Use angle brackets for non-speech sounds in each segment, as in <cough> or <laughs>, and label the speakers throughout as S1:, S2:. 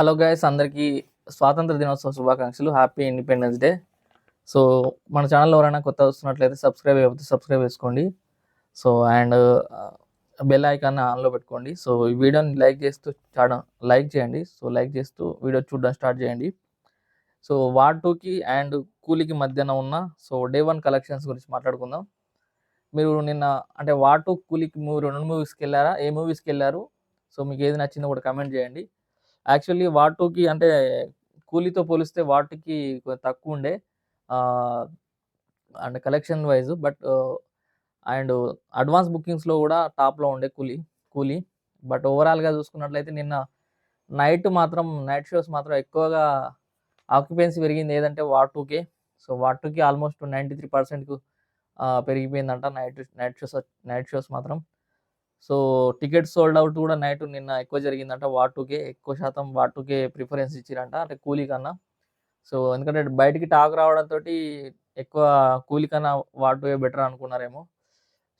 S1: Hello guys అందరికీ స్వాతంత్ర దినోత్సవ శుభాకాంక్షలు. హ్యాపీ ఇండిపెండెన్స్ డే సో మన ఛానల్ ఎవరైనా కొత్త వస్తున్నట్లయితే సబ్స్క్రైబ్ అయిపోతే సబ్స్క్రైబ్ చేసుకోండి. సో అండ్ బెల్ ఐకాన్ ఆన్లో పెట్టుకోండి. సో ఈ వీడియోని లైక్ చేస్తూ చాడ లైక్ చేయండి. సో లైక్ చేస్తూ వీడియో చూడడం స్టార్ట్ చేయండి. సో వార్ టూకి అండ్ కూలీకి మధ్యన ఉన్న సో డే వన్ కలెక్షన్స్ గురించి మాట్లాడుకుందాం. మీరు నిన్న అంటే వార్ టూ కూలీకి మూవీ రెండు మూవీస్కి వెళ్ళారా? ఏ మూవీస్కి వెళ్ళారు? సో మీకు ఏది నచ్చిందో కూడా కమెంట్ చేయండి. యాక్చువల్లీ వార్ టూకి అంటే కూలీతో పోలిస్తే వాటికి తక్కువ ఉండే and collection wise but and advance బుకింగ్స్లో కూడా టాప్లో ఉండే కూలీ కూలీ. బట్ ఓవరాల్గా చూసుకున్నట్లయితే నిన్న నైట్ మాత్రం నైట్ షోస్ మాత్రం ఎక్కువగా ఆక్యుపెన్సీ పెరిగింది ఏదంటే వార్ టూకే సో వార్ టూకి ఆల్మోస్ట్ నైంటీ త్రీ పర్సెంట్కు పెరిగిపోయిందంట night night shows night shows మాత్రం. సో టికెట్స్ సోల్డ్ అవుట్ కూడా నైట్ నిన్న ఎక్కువ జరిగిందంట. వాటుకే ఎక్కువ శాతం వాటుకే ప్రిఫరెన్స్ ఇచ్చిరంట అంటే కూలీ కన్నా. సో ఎందుకంటే బయటికి టాక్ రావడంతో ఎక్కువ కూలీ కన్నా వార్ బెటర్ అనుకున్నారేమో.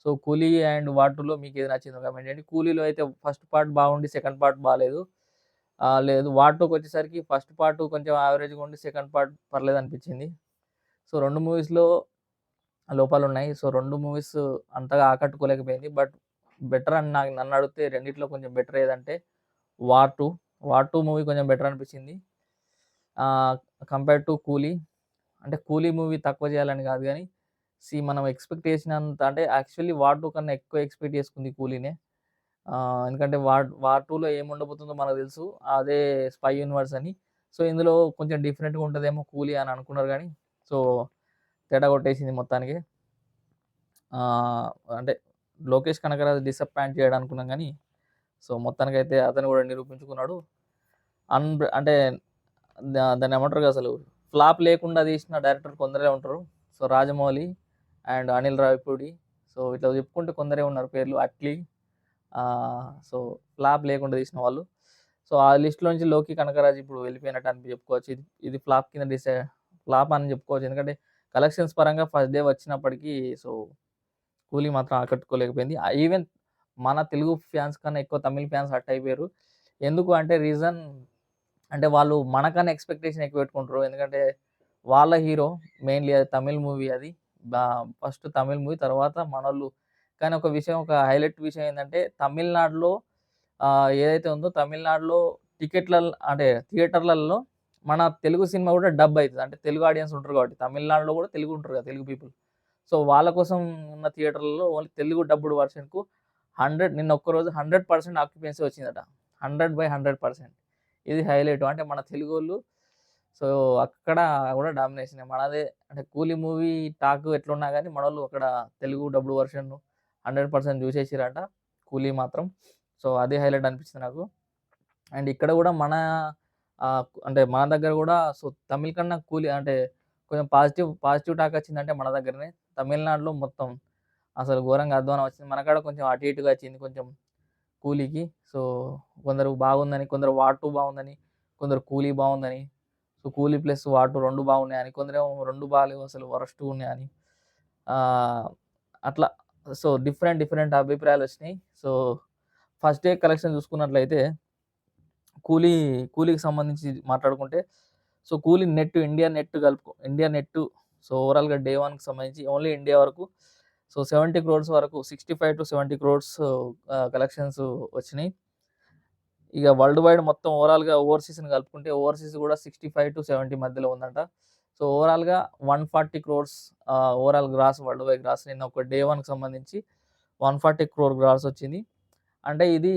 S1: సో కూలీ అండ్ వాటులో మీకు ఏది నచ్చిందో కమెంట్ చేయండి. కూలీలో అయితే ఫస్ట్ పార్ట్ బాగుండి సెకండ్ పార్ట్ బాగాలేదు లేదు వార్ వచ్చేసరికి ఫస్ట్ పార్ట్ కొంచెం యావరేజ్గా ఉండి సెకండ్ పార్ట్ పర్లేదు అనిపించింది. సో రెండు మూవీస్లో లోపాలు ఉన్నాయి సో రెండు మూవీస్ అంతగా ఆకట్టుకోలేకపోయింది. బట్ బెటర్ అని నాకు నన్ను అడిగితే రెండిట్లో కొంచెం బెటర్ ఏదంటే war two. War two movie కొంచెం బెటర్ అనిపించింది. కంపేర్ టు కూలీ అంటే కూలీ మూవీ తక్కువ చేయాలని కాదు కానీ సి మనం ఎక్స్పెక్ట్ చేసినంత అంటే యాక్చువల్లీ వార్ టూ కన్నా ఎక్కువ ఎక్స్పెక్ట్ చేసుకుంది కూలీనే. ఎందుకంటే వార్ వార్ టూలో ఏముండబోతుందో మనకు తెలుసు. అదే స్పై యూనివర్స్ అని. సో ఇందులో కొంచెం డిఫరెంట్గా ఉంటుందేమో కూలీ అని అనుకున్నారు కానీ సో తేడా కొట్టేసింది మొత్తానికి. అంటే లోకేష్ కనకరాజు డిసప్పాయింట్ చేయడం అనుకున్నాం కానీ సో మొత్తానికైతే అతను కూడా నిరూపించుకున్నాడు. అన్ అంటే దా- దాన్ని ఏమంటారు అసలు ఫ్లాప్ లేకుండా తీసిన డైరెక్టర్ కొందరే ఉంటారు. So Rajamouli and Anil Ravipudi. So ఇట్లా చెప్పుకుంటే కొందరే ఉన్నారు పేర్లు అట్లీ. సో ఫ్లాప్ లేకుండా తీసిన వాళ్ళు. సో ఆ లిస్ట్లోంచి లోకి కనకరాజు ఇప్పుడు వెళ్ళిపోయినట్టు అని చెప్పుకోవచ్చు. ఇది ఇది ఫ్లాప్ కింద డిసైడ్ ఫ్లాప్ అని చెప్పుకోవచ్చు. ఎందుకంటే కలెక్షన్స్ పరంగా ఫస్ట్ డే వచ్చినప్పటికీ సో కూలీ మాత్రం ఆకట్టుకోలేకపోయింది. ఈవెన్ మన తెలుగు ఫ్యాన్స్ కన్నా ఎక్కువ తమిళ ఫ్యాన్స్ హట్ అయిపోయారు. ఎందుకు అంటే రీజన్ అంటే వాళ్ళు మనకన్నా ఎక్స్పెక్టేషన్ ఎక్కువ పెట్టుకుంటారు. ఎందుకంటే వాళ్ళ హీరో మెయిన్లీ అది తమిళ్ మూవీ అది. ఫస్ట్ తమిళ్ మూవీ తర్వాత మనోళ్ళు. కానీ ఒక విషయం ఒక హైలైట్ విషయం ఏంటంటే తమిళనాడులో ఏదైతే ఉందో తమిళనాడులో టికెట్ల అంటే థియేటర్లలో మన తెలుగు సినిమా కూడా డబ్ అవుతుంది. అంటే తెలుగు ఆడియన్స్ ఉంటారు కాబట్టి. తమిళనాడులో కూడా తెలుగు ఉంటారు కదా తెలుగు పీపుల్. సో వాళ్ళ కోసం ఉన్న థియేటర్లలో ఓన్లీ తెలుగు డబ్బుడు వర్షన్కు హండ్రెడ్ నిన్న ఒక్కరోజు హండ్రెడ్ పర్సెంట్ ఆక్యుపెన్సీ వచ్చిందట. Hundred by hundred percent. ఇది హైలైట్. అంటే మన తెలుగు వాళ్ళు సో అక్కడ కూడా డామినేషన్. మనదే అంటే కూలీ మూవీ టాక్ ఎట్లున్నా కానీ మన వాళ్ళు అక్కడ Telugu dubbed version hundred percent చూసేసిరట. Coolie మాత్రం. సో అది హైలైట్ అనిపించింది నాకు. అండ్ ఇక్కడ కూడా మన అంటే మన దగ్గర కూడా సో తమిళ కన్నా కూలీ అంటే కొంచెం పాజిటివ్ పాజిటివ్ టాక్ వచ్చిందంటే మన దగ్గరనే. తమిళనాడులో మొత్తం అసలు ఘోరంగా అధ్వానం వచ్చింది. మనకాడ కొంచెం అటు ఇటుగా వచ్చింది కొంచెం కూలీకి. సో కొందరు బాగుందని కొందరు వాటు బాగుందని కొందరు కూలీ బాగుందని. సో కూలీ ప్లస్ వాటు రెండు బాగున్నాయని కొందరేమో రెండు బాగాలేవు అసలు వరస్ట్ ఉన్నాయని. అట్లా. సో డిఫరెంట్ డిఫరెంట్ అభిప్రాయాలు వచ్చినాయి. సో ఫస్ట్ డే కలెక్షన్ చూసుకున్నట్లయితే కూలీ కూలీకి సంబంధించి మాట్లాడుకుంటే so Coolie net India net కలుపు ఇండియా నెట్ సో ఓవరాల్గా డే వన్కి సంబంధించి ఓన్లీ ఇండియా వరకు. సో సెవెంటీ క్రోడ్స్ వరకు sixty five to seventy crores collections వచ్చినాయి. ఇక వరల్డ్ వైడ్ మొత్తం ఓవరాల్గా ఓవర్సీస్ని కలుపుకుంటే ఓవర్సీస్ కూడా సిక్స్టీ ఫైవ్ టు సెవెంటీ మధ్యలో ఉందంట. సో ఓవరాల్గా one forty crores overall gross world wide gross నిన్న ఒక డే వన్కి సంబంధించి వన్ ఫార్టీ క్రోర్ గ్రాస్ వచ్చింది. అంటే ఇది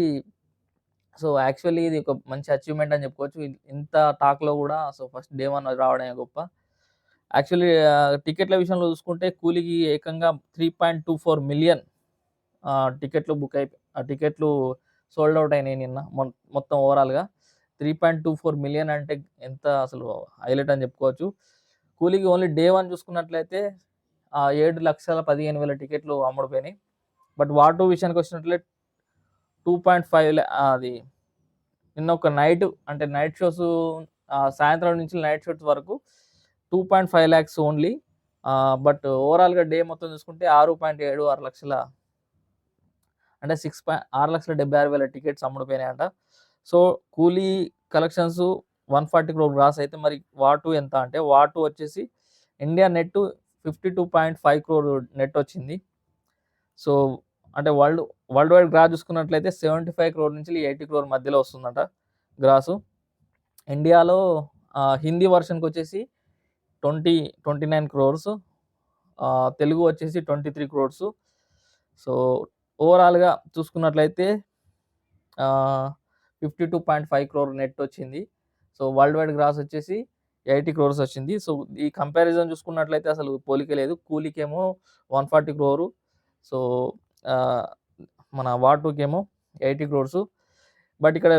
S1: సో యాక్చువల్లీ ఇది ఒక మంచి అచీవ్మెంట్ అని చెప్పుకోవచ్చు. ఇది ఇంత టాక్లో కూడా సో ఫస్ట్ డే వన్ రావడమే గొప్ప. యాక్చువల్లీ టికెట్ల విషయంలో చూసుకుంటే కూలీకి ఏకంగా three point two four million టికెట్లు బుక్ అయిపోయి ఆ టికెట్లు సోల్డ్ అవుట్ అయినాయి నిన్న మొత్తం ఓవరాల్గా. Three point two four million అంటే ఎంత అసలు హైలైట్ అని చెప్పుకోవచ్చు. కూలీకి ఓన్లీ డే వన్ చూసుకున్నట్లయితే ఆ ఏడు లక్షల పదిహేను వేల టికెట్లు అమ్ముడుపోయినాయి. బట్ వార్ టూ విషయానికి వచ్చినట్లయితే టూ పాయింట్ ఫైవ్ అది నిన్న ఒక నైట్ అంటే నైట్ షోస్ సాయంత్రం నుంచి నైట్ షోస్ వరకు two point five lakhs only but ఓవరాల్గా డే మొత్తం చూసుకుంటే ఆరు పాయింట్ ఏడు ఆరు లక్షల అంటే సిక్స్ పాయింట్ ఆరు లక్షల డెబ్బై ఆరు వేల tickets అమ్ముడుపోయినాయంట so Coolie collections 140 crore gross అయితే మరి వాటు ఎంత అంటే వాటు వచ్చేసి ఇండియా నెట్ 52.5 క్రోర్ నెట్ వచ్చింది. సో, అంటే వరల్డ్ వరల్డ్ వైడ్ గ్రాస్ చూసుకున్నట్లయితే 75 క్రోర్ నుంచి 80 క్రోర్ మధ్యలో వస్తుందట గ్రాసు. ఇండియాలో హిందీ వర్షన్కి వచ్చేసి twenty twenty nine crores Telugu వచ్చేసి 23 క్రోర్స్. సో, ఓవరాల్‌గా చూసుకున్నట్లయితే fifty two point five crore net వచ్చింది. సో, వరల్డ్ వైడ్ గ్రాస్ వచ్చేసి 80 క్రోర్స్ వచ్చింది. సో, ఈ కంపారిజన్ చూసుకున్నట్లయితే అసలు పోలికే లేదు. కూలీకేమో 140 క్రోరు. సో, మన వార్ 2కేమో 80 క్రోర్స్. బట్ ఇక్కడ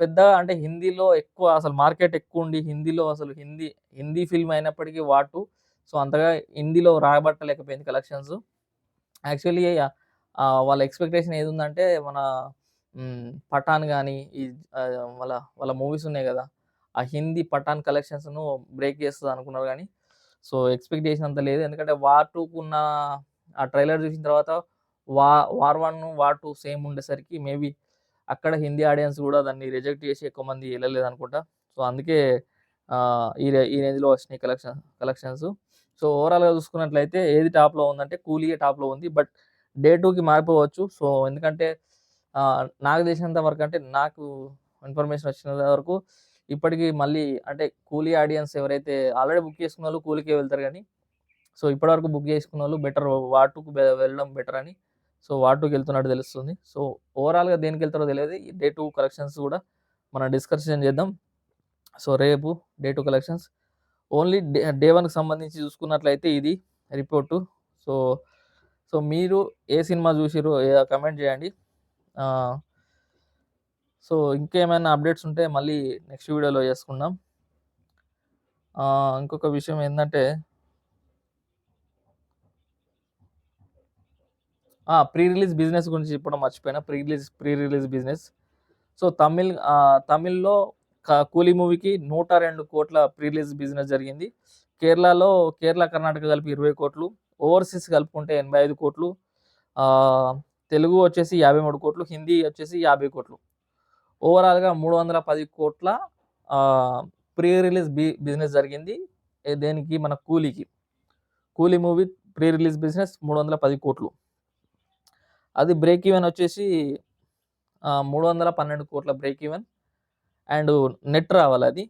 S1: పెద్దగా అంటే హిందీలో ఎక్కువ అసలు మార్కెట్ ఎక్కువ ఉండి హిందీలో అసలు హిందీ హిందీ ఫిల్మ్ అయినప్పటికీ వార్ 2 సో, అంతగా హిందీలో రాబట్టలేకపోయింది కలెక్షన్స్. యాక్చువల్లీ వాళ్ళ ఎక్స్‌పెక్టేషన్ ఏదుందంటే మన 'పఠాన్' కానీ ఈ వాళ్ళ వాళ్ళ మూవీస్ ఉన్నాయి కదా ఆ హిందీ 'పఠాన్' కలెక్షన్స్‌ను బ్రేక్ చేస్తుంది అనుకున్నారు కానీ సో, ఎక్స్పెక్టేషన్ అంత లేదు. ఎందుకంటే వార్ 2కున్న ఆ ట్రైలర్ చూసిన తర్వాత వా వార్ వన్ వార్ 2 సేమ్ ఉండేసరికి మేబీ అక్కడ హిందీ ఆడియన్స్ కూడా దాన్ని రిజెక్ట్ చేసి ఎక్కువ మంది వెళ్ళలేదు అనుకుంటా సో, అందుకే ఈ ఈ రేంజ్‌లో వచ్చినాయి కలెక్షన్ కలెక్షన్స్. సో, ఓవరాల్‌గా చూసుకున్నట్లయితే ఏది టాప్‌లో ఉందంటే కూలీయే టాప్‌లో ఉంది. బట్ డే టూకి మారిపోవచ్చు. సో, ఎందుకంటే నాకు తెలిసినంత వరకు అంటే నాకు ఇన్ఫర్మేషన్ వచ్చినంత వరకు ఇప్పటికీ మళ్ళీ అంటే కూలీ ఆడియన్స్ ఎవరైతే ఆల్రెడీ బుక్ చేసుకున్నోళ్ళు కూలీకే వెళ్తారు కానీ సో, ఇప్పటివరకు బుక్ చేసుకున్నోళ్ళు బెటర్ వాటుకు వెళ్ళడం బెటర్ అని సో, వార్ టూకి వెళ్తున్నట్టు తెలుస్తుంది. సో, ఓవరాల్‌గా దేనికి వెళ్తారో తెలియదు. ఈ డే టూ కలెక్షన్స్ కూడా మనం డిస్కషన్ చేద్దాం. సో, రేపు day two collections. Only day day వన్కి సంబంధించి చూసుకున్నట్లయితే ఇది రిపోర్టు. సో, సో, మీరు ఏ సినిమా చూసిరో కమెంట్ చేయండి. సో, ఇంకేమైనా అప్డేట్స్ ఉంటే మళ్ళీ నెక్స్ట్ వీడియోలో చేసుకుందాం. ఇంకొక విషయం ఏంటంటే ప్రీ రిలీజ్ బిజినెస్ గురించి చెప్పడం మర్చిపోయినా. Pre release pre release business. So, Tamil తమిళ్‌లో 'కూలీ' మూవీకి 102,00,00,000 ప్రీ రిలీజ్ బిజినెస్ జరిగింది. కేరళలో కేరళ, కర్ణాటక కలిపి ఇరవై కోట్లు ఓవర్‌సీస్ కలుపుకుంటే ఎనభై ఐదు కోట్లు తెలుగు వచ్చేసి యాభై మూడు కోట్లు హిందీ వచ్చేసి యాభై కోట్లు ఓవరాల్‌గా మూడు వందల పది కోట్ల ప్రీ రిలీజ్ బి బిజినెస్ జరిగింది. దేనికి మన 'కూలీకి'. 'కూలీ' మూవీ ప్రీ రిలీజ్ బిజినెస్ మూడు వందల పది కోట్లు అది బ్రేక్ ఈవెన్ వచ్చేసి ఆహ్, 312,00,00,000 బ్రేక్ ఈవెన్. అండ్ నెట్ రావాలి అది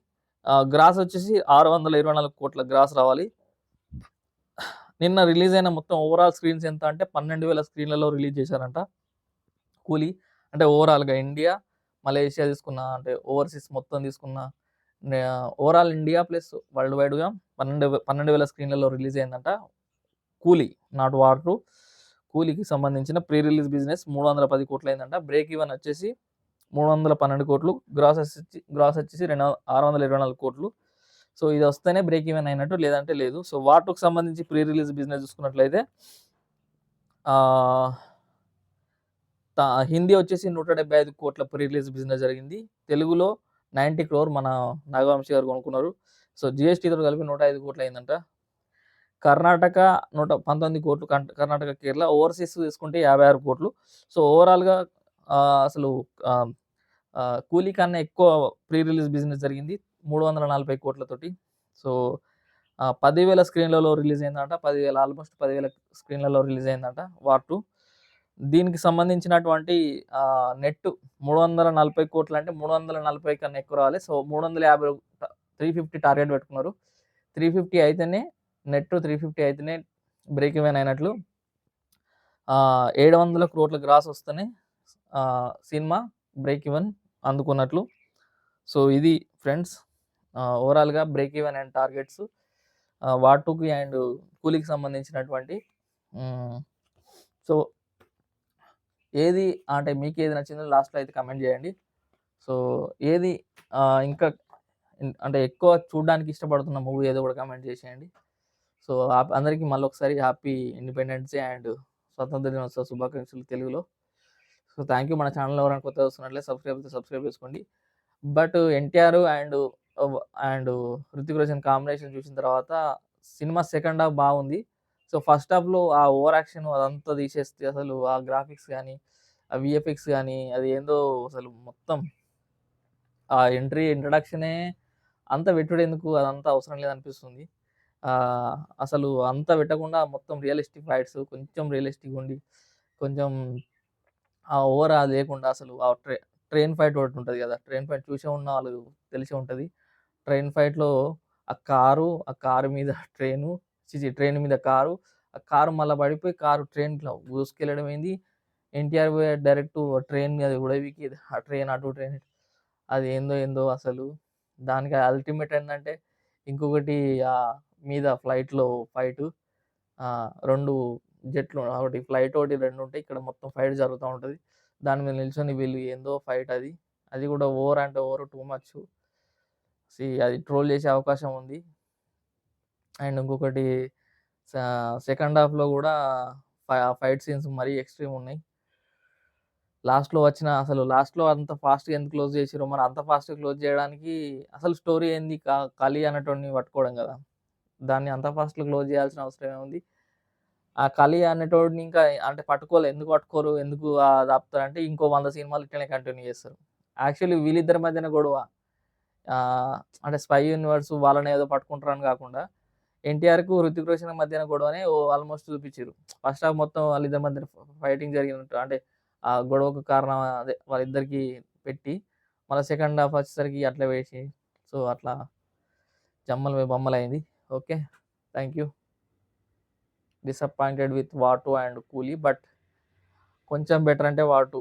S1: గ్రాస్ వచ్చేసి 624,00,00,000 గ్రాస్ రావాలి. నిన్న రిలీజ్ అయిన మొత్తం ఓవరాల్ స్క్రీన్స్ ఎంత అంటే 12,000 స్క్రీన్‌లలో రిలీజ్ చేశారంట. 'కూలీ' అంటే ఓవరాల్‌గా ఇండియా, మలేషియా తీసుకున్న అంటే ఓవర్‌సీస్ మొత్తం తీసుకున్న ఓవరాల్ ఇండియా ప్లస్ వరల్డ్ వైడ్‌గా 12 12,000 స్క్రీన్‌లలో రిలీజ్ అయిందంట. 'కూలీ' నాట్ వార్ టూ కూలీకి సంబంధించిన ప్రీ రిలీజ్ బిజినెస్ మూడు వందల పది కోట్లు అయిందంట. బ్రేక్ ఈవెన్ వచ్చేసి 312,00,00,000 గ్రాస్ వచ్చి గ్రాస్ వచ్చేసి రెండు 624,00,00,000 సో, ఇది వస్తేనే బ్రేక్ ఈవెన్ అయినట్టు లేదంటే లేదు. సో, వార్ 2కి సంబంధించి ప్రీ రిలీజ్ బిజినెస్ చూసుకున్నట్లయితే హిందీ వచ్చేసి నూట డెబ్బై ఐదు కోట్ల ప్రీ రిలీజ్ బిజినెస్ జరిగింది. తెలుగులో 90 క్రోర్ మన నాగవంశి గారు కొనుక్కున్నారు. సో, జిఎస్టీతో కలిపి నూట ఐదు కోట్లు అయిందంట. కర్ణాటక నూట 19,00,00,000 కన్ కర్ణాటక, కేరళ ఓవర్‌సీస్ తీసుకుంటే యాభై ఆరు కోట్లు సో, ఓవరాల్‌గా అసలు 'కూలీ' కన్నా ఎక్కువ ప్రీ రిలీజ్ బిజినెస్ జరిగింది. మూడు వందల నలభై కోట్లతోటి సో, పదివేల స్క్రీన్‌లలో రిలీజ్ అయిందంట. పదివేల ఆల్మోస్ట్ పదివేల స్క్రీన్‌లలో రిలీజ్ అయిందంట వార్ టూ దీనికి సంబంధించినటువంటి నెట్టు మూడు వందల నలభై కోట్లు అంటే 340 కన్నా ఎక్కువ రావాలి. సో, మూడు వందల యాభై త్రీ ఫిఫ్టీ టార్గెట్ పెట్టుకున్నారు. 350 అయితేనే నెట్ 350 అయితేనే బ్రేక్ ఈవెన్ అయినట్లు. ఏడు వందల 700,00,00,000 గ్రాస్ వస్తేనే సినిమా బ్రేక్ ఈవెన్ అందుకున్నట్లు. సో, ఇది ఫ్రెండ్స్ ఓవరాల్‌గా బ్రేక్ ఈవెన్ అండ్ టార్గెట్స్ వాటుకి అండ్ 'కూలీకి' సంబంధించినటువంటి సో ఏది అంటే మీకు ఏది నచ్చిందో లాస్ట్‌లో అయితే కమెంట్ చేయండి. సో, ఏది ఇంకా అంటే ఎక్కువ చూడడానికి ఇష్టపడుతున్న మూవీ ఏదో కూడా కమెంట్ చేసేయండి. సో, అందరికీ అందరికీ మళ్ళొకసారి హ్యాపీ ఇండిపెండెన్స్ డే అండ్ స్వతంత్ర దినోత్సవ శుభాకాంక్షలు తెలుగులో. So, thank you. మన ఛానల్ ఎవరైనా కొత్త వస్తున్నట్లే సబ్స్క్రైబ్ సబ్స్క్రైబ్ చేసుకోండి. But 'NTR' and and 'Hrithik Roshan' combination చూసిన తర్వాత సినిమా సెకండ్ హాఫ్ బాగుంది. సో, ఫస్ట్ హాఫ్‌లో ఆ ఓవర్ యాక్షన్ అదంతా తీసేస్తే అసలు ఆ గ్రాఫిక్స్ కానీ ఆ వీఎఫ్ఎక్స్ కానీ అది ఏందో అసలు మొత్తం ఆ ఎంట్రీ ఇంట్రడక్షనే అంత పెట్టుడెందుకు? అదంతా అవసరం లేదనిపిస్తుంది. అసలు అంత పెట్టకుండా మొత్తం రియలిస్టిక్ ఫైట్స్ కొంచెం రియలిస్టిక్‌గుండి, కొంచెం ఆ ఓవర్ అది లేకుండా అసలు ఆ ట్రే ట్రైన్ ఫైట్ ఒకటి ఉంటుంది కదా ట్రైన్ ఫైట్ చూసే ఉన్న వాళ్ళు తెలిసే ఉంటుంది ట్రైన్ ఫైట్‌లో ఆ కారు, ఆ కారు మీద <laughs> ట్రైను ఛీ! ట్రైన్ మీద కారు, ఆ కారు మళ్ళీ పడిపోయి కారు ట్రైన్‌లో దూసుకెళ్ళడం ఏంది, ఎన్టీఆర్ పోయే డైరెక్ట్ ట్రైన్ మీద ఉడవికి ఆ ట్రైన్ అటు ట్రైన్ అది ఏందో ఏందో అసలు. దానికి అల్టిమేట్ ఏంటంటే ఇంకొకటి మీద ఫ్లైట్‌లో ఫైటు రెండు జెట్లు ఒకటి ఫ్లైట్ ఒకటి రెండు ఉంటాయి. ఇక్కడ మొత్తం ఫైట్ జరుగుతూ ఉంటుంది దాని మీద నిల్చొని వీళ్ళు ఏందో ఫైట్ అది. అది కూడా ఓవర్ అంటే ఓవర్ టూ మచ్. అది ట్రోల్ చేసే అవకాశం ఉంది. అండ్ ఇంకొకటి సెకండ్ హాఫ్‌లో కూడా ఫైట్ సీన్స్ మరీ ఎక్స్‌ట్రీమ్ ఉన్నాయి. లాస్ట్‌లో వచ్చిన అసలు లాస్ట్‌లో అంత ఫాస్ట్‌గా ఎందుకు క్లోజ్ చేసిర్రో మరి అంత ఫాస్ట్‌గా క్లోజ్ చేయడానికి అసలు స్టోరీ ఏంది? క కలి అనేటోడిని పట్టుకోవడం కదా దాన్ని అంత ఫాస్ట్‌గా క్లోజ్ చేయాల్సిన అవసరం ఏముంది? ఆ కలి అనేటోడిని ఇంకా అంటే పట్టుకోలే. ఎందుకు పట్టుకోరు? ఎందుకు అది ఆపుతారంటే ఇంకో వంద సినిమాలు ఇట్లనే కంటిన్యూ చేస్తారు. యాక్చువల్లీ వీళ్ళిద్దరి మధ్యన గొడవ. అంటే స్పై యూనివర్స్ వాళ్ళని ఏదో పట్టుకుంటారని కాకుండా ఎన్టీఆర్‌కు, హృతిక్ రోషన్ మధ్యన గొడవనే ఓ ఆల్మోస్ట్ చూపించారు ఫస్ట్ హాఫ్ మొత్తం వాళ్ళిద్దరి మధ్యన ఫైటింగ్ జరిగినట్టు అంటే ఆ గొడవకు కారణం అదే వాళ్ళిద్దరికి పెట్టి మళ్ళీ సెకండ్ హాఫ్ వచ్చేసరికి అట్లా వేసి సో, అట్లా జమ్మలు బొమ్మలైంది okay. Thank you. Disappointed with వాటు and 'Coolie' but కొంచెం బెటర్ అంటే వాటు